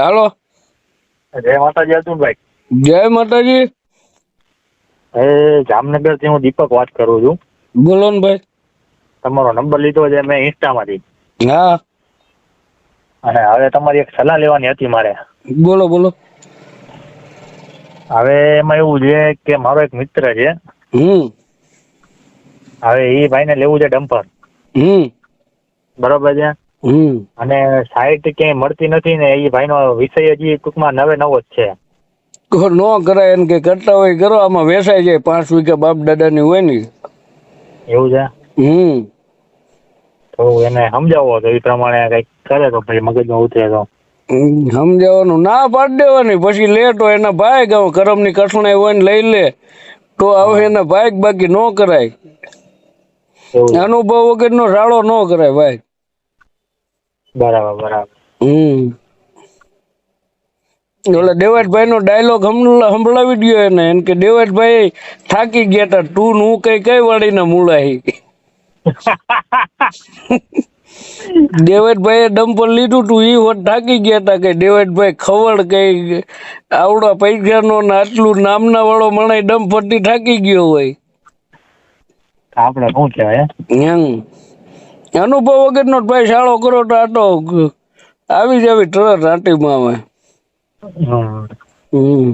હાલો. જય માતાજી અર્જુનભાઈ. જય માતાજી. એ જામનગરથી હું દીપક વાત કરું છું. બોલો ને ભાઈ. તમારો નંબર લીધો છે મેં ઇન્સ્ટામાંથી. હા. અને હવે તમારી એક સલાહ લેવાની હતી મારે. બોલો બોલો. હવે એમાં એવું છે કે મારો એક મિત્ર છે. હમ. હવે એ ભાઈને લેવું છે ડમ્પર. હમ. બરોબર છે? અને સાઈટ ક્યાંય મળતી નથી ને એ ભાઈનો વિષય હજી ટૂંકમાં નવે નવો જ છે. ન નો કરાય એમ કે કરતા હોય કરો આમાં વેસાઈ જાય. પાંચ વીઘા બાપ દાદાની હોય ને. એવું છે? હમ. તો એને સમજાવો તો એ પ્રમાણે કંઈક કરે તો ભાઈ મગજમાં ઉતરે તો. સમજાવવાનું. ના પાડી દેવાની. પછી લે તો એના ભાઈ ગાવ કરમની કઠણાઈ હોય ને લઈ લે. તો હવે એના ભાઈ બાકી નો કરાય. અનુભવ વગર વગરનો રાડો નો કરાય ભાઈ. બરાબર બરાબર. હમ. ઓલા દેવાજભાઈ નો ડાયલોગ સંભળાવી દયો એને એમ કે દેવાજભાઈ થાકી ગયા તા તું ને હું કઈ કઈ વાળી ના મૂળાહી દેવેટભાઈ ડમ્પર લીધું તું ઈ હોત થાકી ગયા તા કે દેવેટભાઈ ખવડ કઈ આવડા પૈસા નો આટલું નામના વાળો મણાઈ ડમ્પરથી થાકી ગયો હોય. આપણે શું કહેવાય? અનુભવ વગરનો ભાઈ શાળો કરો તો આટો આવી જ આવી આવે. હમ. હમ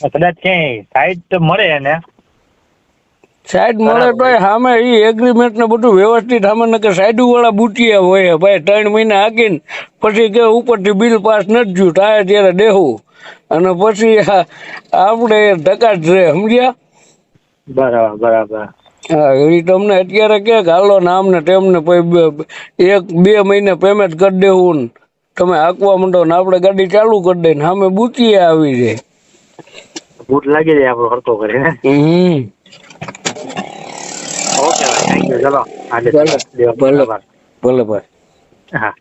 કદાચ ક્યાંય સાઈડ મળે એને. સાઈડ મળે તો સામે એ એગ્રીમેન્ટ ને બધું વ્યવસ્થિત સામે ને કે સાઈડ વાળા બુટિયા હોય ભાઈ ત્રણ મહિના હાકીને પછી કે ઉપરથી બિલ પાસ નથી થયું થાય ત્યારે દેવું અને પછી આપણે ધક્કા જ રહે સમજ્યા? બરાબર બરાબર. એ તમને અત્યારે કે હાલો ને આમ ને તેમ ને પછી એક બે મહિને પેમેન્ટ કરી દેવું ને. તમે હાંકવા માંડો ને આપણે ગાડી ચાલુ કરી દઈએ ને સામે બુચીએ આવી જાય. બૂટ લાગી જાય આપણો હરતો કરીને હમ. ઓકે ચલો ભલે. ભલે. ભલે ભાઈ. હા.